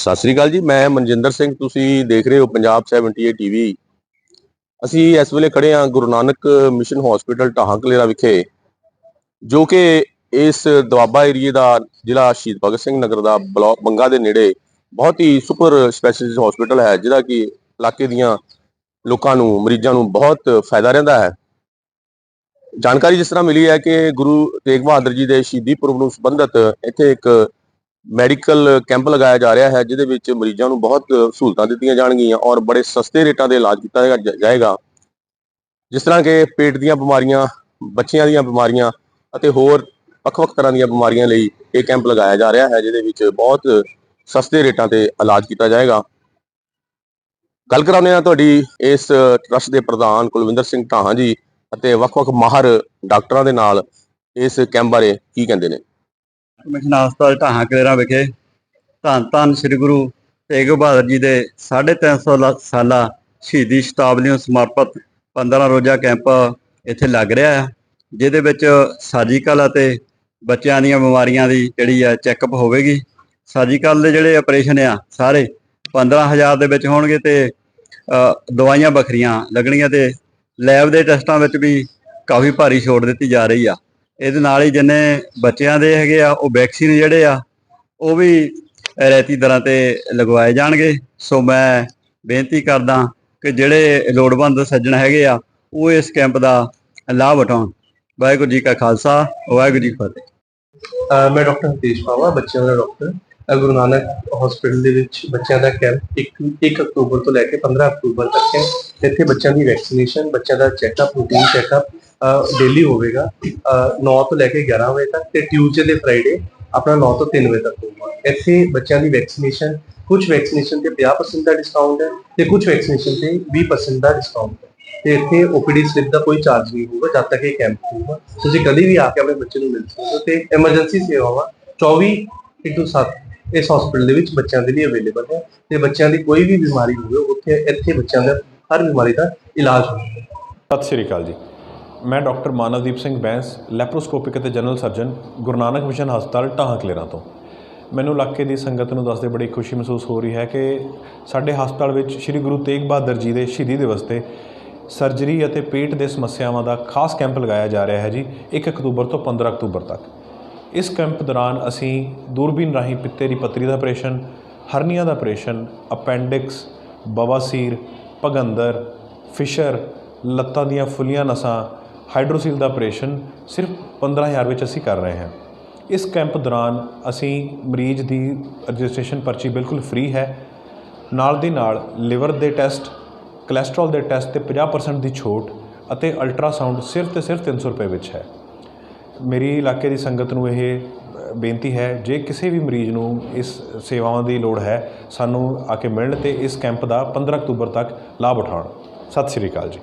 ਸਤਿ ਸ੍ਰੀ ਅਕਾਲ ਜੀ, ਮੈਂ ਮਨਜਿੰਦਰ ਸਿੰਘ, ਤੁਸੀਂ ਦੇਖ ਰਹੇ ਹੋ ਪੰਜਾਬ 78 ਟੀਵੀ। ਅਸੀਂ ਇਸ ਵੇਲੇ ਖੜੇ ਹਾਂ ਗੁਰੂ ਨਾਨਕ ਮਿਸ਼ਨ ਹਸਪੀਟਲ ਢਾਹਾਂ ਕਲੇਰਾ ਵਿਖੇ, ਜੋ ਕਿ ਇਸ ਦੁਆਬਾ ਏਰੀਏ ਦਾ ਜ਼ਿਲ੍ਹਾ ਸ਼ਹੀਦ ਭਗਤ ਸਿੰਘ ਨਗਰ ਦਾ ਬਲਾਕ ਬੰਗਾ ਦੇ ਨੇੜੇ ਬਹੁਤ ਹੀ ਸੁਪਰ ਸਪੈਸ਼ਲਿਸਟ ਹਸਪੀਟਲ ਹੈ, ਜਿਹਦਾ ਕਿ ਇਲਾਕੇ ਦੀਆਂ ਲੋਕਾਂ ਨੂੰ, ਮਰੀਜ਼ਾਂ ਨੂੰ ਬਹੁਤ ਫਾਇਦਾ ਰਹਿੰਦਾ ਹੈ। ਜਾਣਕਾਰੀ ਜਿਸ ਤਰ੍ਹਾਂ ਮਿਲੀ ਹੈ ਕਿ ਗੁਰੂ ਤੇਗ ਬਹਾਦਰ ਜੀ ਦੇ ਸ਼ਹੀਦੀ ਪੁਰਬ ਨੂੰ ਸੰਬੰਧਿਤ ਇੱਥੇ ਇੱਕ ਮੈਡੀਕਲ ਕੈਂਪ ਲਗਾਇਆ ਜਾ ਰਿਹਾ ਹੈ, ਜਿਹਦੇ ਵਿੱਚ ਮਰੀਜ਼ਾਂ ਨੂੰ ਬਹੁਤ ਸਹੂਲਤਾਂ ਦਿੱਤੀਆਂ ਜਾਣਗੀਆਂ ਔਰ ਬੜੇ ਸਸਤੇ ਰੇਟਾਂ ਦੇ ਇਲਾਜ ਕੀਤਾ ਜਾਏਗਾ- ਜਿਸ ਤਰ੍ਹਾਂ ਕਿ ਪੇਟ ਦੀਆਂ ਬਿਮਾਰੀਆਂ, ਬੱਚਿਆਂ ਦੀਆਂ ਬਿਮਾਰੀਆਂ ਅਤੇ ਹੋਰ ਵੱਖ-ਵੱਖ ਤਰ੍ਹਾਂ ਦੀਆਂ ਬਿਮਾਰੀਆਂ ਲਈ ਇਹ ਕੈਂਪ ਲਗਾਇਆ ਜਾ ਰਿਹਾ ਹੈ, ਜਿਹਦੇ ਵਿੱਚ ਬਹੁਤ ਸਸਤੇ ਰੇਟਾਂ ਤੇ ਇਲਾਜ ਕੀਤਾ ਜਾਏਗਾ। ਗੱਲ ਕਰਾਉਂਦੇ ਹਾਂ ਤੁਹਾਡੀ ਇਸ ਟਰਸਟ ਦੇ ਪ੍ਰਧਾਨ ਕੁਲਵਿੰਦਰ ਸਿੰਘ ਢਾਹਾਂ ਜੀ ਅਤੇ ਵੱਖ-ਵੱਖ ਮਾਹਰ ਡਾਕਟਰਾਂ ਦੇ ਨਾਲ ਇਸ ਕੈਂਪ ਬਾਰੇ ਕੀ ਕਹਿੰਦੇ ਨੇ। ਮਿਸ਼ਨ ਹਸਪਤਾਲ ਢਾਹਾਂ ਕਲੇਰਾਂ ਵਿਖੇ ਧੰਨ ਧੰਨ ਸ੍ਰੀ ਗੁਰੂ ਤੇਗ ਬਹਾਦਰ ਜੀ ਦੇ 350 ਲਾ- ਸਾਲਾ ਸ਼ਹੀਦੀ ਸ਼ਤਾਬਦੀ ਨੂੰ ਸਮਰਪਿਤ 15 ਰੋਜ਼ਾ ਕੈਂਪ ਇੱਥੇ ਲੱਗ ਰਿਹਾ ਹੈ ਜਿਹਦੇ ਵਿੱਚ ਸਰਜੀਕਲ ਅਤੇ ਬੱਚਿਆਂ ਦੀਆਂ ਬਿਮਾਰੀਆਂ ਦੀ ਜਿਹੜੀ ਹੈ ਚੈੱਕਅਪ ਹੋਵੇਗੀ। ਸਰਜੀਕਲ ਦੇ ਜਿਹੜੇ ਆਪਰੇਸ਼ਨ ਆ, ਸਾਰੇ 15000 ਦੇ ਵਿੱਚ ਹੋਣਗੇ ਤੇ ਦਵਾਈਆਂ ਵੱਖਰੀਆਂ ਲੱਗਣਗੀਆਂ ਤੇ ਲੈਬ ਦੇ ਟੈਸਟਾਂ ਵਿੱਚ ਵੀ ਕਾਫੀ ਭਾਰੀ ਛੋੜ ਦਿੱਤੀ ਜਾ ਰਹੀ ਆ। ਇਹਦੇ ਨਾਲ ਹੀ ਜਿੰਨੇ ਬੱਚਿਆਂ ਦੇ ਹੈਗੇ ਆ, ਉਹ ਵੈਕਸੀਨ ਜਿਹੜੇ ਆ, ਉਹ ਵੀ ਰੈਤੀ ਦਰਾਂ ਤੇ ਲਗਵਾਏ ਜਾਣਗੇ। ਸੋ ਮੈਂ ਬੇਨਤੀ ਕਰਦਾ ਕਿ ਜਿਹੜੇ ਲੋੜਵੰਦ ਸੱਜਣ ਹੈਗੇ ਆ, ਉਹ ਇਸ ਕੈਂਪ ਦਾ ਲਾਭ ਉਠਾਉਣ। ਵਾਹਿਗੁਰੂ ਜੀ ਕਾ ਖਾਲਸਾ, ਵਾਹਿਗੁਰੂ ਜੀ ਕੀ ਫਤਿਹ। ਮੈਂ ਡਾਕਟਰ ਹਤੇਸ਼ ਪਾਵਾ ਬੱਚਿਆਂ ਦਾ ਡਾਕਟਰ। ਗੁਰੂ ਨਾਨਕ ਹਸਪੀਟਲ ਦੇ ਵਿੱਚ ਬੱਚਿਆਂ ਦਾ ਕੈਂਪ 1 1 ਅਕਤੂਬਰ ਤੋਂ ਲੈ ਕੇ 15 ਅਕਤੂਬਰ ਤੱਕ ਹੈ। ਇੱਥੇ ਬੱਚਿਆਂ ਦੀ ਵੈਕਸੀਨੇਸ਼ਨ ਬੱਚਿਆਂ ਦਾ ਚੈੱਕਅਪ ਰੂਟੀਨ ਚੈੱਕਅਪ ਡੇਲੀ ਹੋਵੇਗਾ, ਅਹ 9 ਤੋਂ ਲੈ ਕੇ 11 ਵਜੇ ਤੱਕ ਤੇ ਟਿਊਜ਼ਡੇ ਤੇ ਫਰਾਈਡੇ ਆਪਣਾ 9 ਤੋਂ 3 ਵਜੇ ਤੱਕ ਹੋਊਗਾ। ਇੱਥੇ ਬੱਚਿਆਂ ਦੀ ਵੈਕਸੀਨੇਸ਼ਨ ਕੁਝ ਵੈਕਸੀਨੇਸ਼ਨ ਤੇ 50% ਦਾ ਡਿਸਕਾਊਂਟ ਹੈ ਤੇ ਕੁਝ ਵੈਕਸੀਨੇਸ਼ਨ ਤੇ 20% ਦਾ ਡਿਸਕਾਊਂਟ ਹੈ। ਤੇ ਇੱਥੇ ਓਪੀਡੀ ਸਲਿੱਪ ਦਾ ਕੋਈ ਚਾਰਜ ਨਹੀਂ ਹੋਊਗਾ, ਜਦ ਤੱਕ ਇਹ ਕੈਂਪ ਹੋਊਗਾ। ਤੁਸੀਂ ਕਦੀ ਵੀ ਆ ਕੇ ਆਪਣੇ ਬੱਚੇ ਨੂੰ ਮਿਲ ਸਕਦੇ ਹੋ ਤੇ ਐਮਰਜੈਂਸੀ ਸੇਵਾਵਾਂ 24 into 7 ਇਸ ਹਸਪੀਟਲ ਦੇ ਵਿੱਚ ਬੱਚਿਆਂ ਦੇ ਲਈ ਅਵੇਲੇਬਲ ਹੈ ਤੇ ਬੱਚਿਆਂ ਦੀ ਕੋਈ ਵੀ ਬਿਮਾਰੀ ਹੋਵੇ, ਉੱਥੇ ਇੱਥੇ ਬੱਚਿਆਂ ਦਾ ਹਰ ਬਿਮਾਰੀ ਦਾ ਇਲਾਜ ਹੁੰਦਾ ਸਤਿ ਸ਼੍ਰੀ ਅਕਾਲ ਜੀ। ਮੈਂ ਡਾਕਟਰ ਮਾਨਵਦੀਪ ਸਿੰਘ ਬੈਂਸ, ਲੈਪਰੋਸਕੋਪਿਕ ਅਤੇ general surgeon, Guru Nanak mission ਹਸਪਤਾਲ ਢਾਹਾਂ ਕਲੇਰਾਂ ਤੋਂ। ਮੈਨੂੰ ਇਲਾਕੇ ਦੀ ਸੰਗਤ ਨੂੰ ਦੱਸਦੇ ਬੜੀ ਖੁਸ਼ੀ ਮਹਿਸੂਸ ਹੋ ਰਹੀ ਹੈ ਕਿ ਸਾਡੇ ਹਸਪਤਾਲ ਵਿੱਚ ਸ੍ਰੀ ਗੁਰੂ ਤੇਗ ਬਹਾਦਰ ਜੀ ਦੇ ਸ਼ਹੀਦੀ ਦਿਵਸ ਤੇ ਸਰਜਰੀ ਅਤੇ ਪੇਟ ਦੇ ਸਮੱਸਿਆਵਾਂ ਦਾ ਖਾਸ ਕੈਂਪ ਲਗਾਇਆ ਜਾ ਰਿਹਾ ਹੈ ਜੀ 1 ਅਕਤੂਬਰ ਤੋਂ 15 ਅਕਤੂਬਰ ਤੱਕ। ਇਸ ਕੈਂਪ ਦੌਰਾਨ ਅਸੀਂ ਦੂਰਬੀਨ ਰਾਹੀਂ ਪਿੱਤੇ ਦੀ ਪੱਤਰੀ ਦਾ ਆਪਰੇਸ਼ਨ, ਹਰਨੀਆ ਦਾ ਆਪਰੇਸ਼ਨ, ਅਪੈਂਡਿਕਸ, ਬਵਾਸੀਰ, ਭਗੰਦਰ, ਫਿਸ਼ਰ, ਲੱਤਾਂ ਦੀਆਂ ਫੁੱਲੀਆਂ ਨਸਾਂ ਹਾਈਡਰੋਸੀਲ ਦਾ ਆਪਰੇਸ਼ਨ ਸਿਰਫ 15000 ਵਿੱਚ ਅਸੀਂ ਕਰ ਰਹੇ ਹਾਂ। ਇਸ ਕੈਂਪ ਦੌਰਾਨ ਅਸੀਂ ਮਰੀਜ਼ ਦੀ ਰਜਿਸਟ੍ਰੇਸ਼ਨ ਪਰਚੀ ਬਿਲਕੁਲ ਫ੍ਰੀ ਹੈ। ਨਾਲ ਦੀ ਨਾਲ ਲਿਵਰ ਦੇ ਟੈਸਟ, ਕੋਲੇਸਟ੍ਰੋਲ ਦੇ ਟੈਸਟ ਤੇ 50% ਦੀ ਛੋਟ ਅਤੇ ਅਲਟਰਾਸਾਊਂਡ ਸਿਰਫ ਤੇ ਸਿਰਫ 300 ਰੁਪਏ ਵਿੱਚ ਹੈ। ਮੇਰੀ ਇਲਾਕੇ ਦੀ ਸੰਗਤ ਨੂੰ ਇਹ ਬੇਨਤੀ ਹੈ, ਜੇ ਕਿਸੇ ਵੀ ਮਰੀਜ਼ ਨੂੰ ਇਸ ਸੇਵਾਵਾਂ ਦੀ ਲੋੜ ਹੈ, ਸਾਨੂੰ ਆ ਕੇ ਮਿਲਣ ਤੇ ਇਸ ਕੈਂਪ ਦਾ 15 ਅਕਤੂਬਰ ਤੱਕ ਲਾਭ ਉਠਾਉਣ। ਸਤਿ ਸ਼੍ਰੀ ਅਕਾਲ ਜੀ।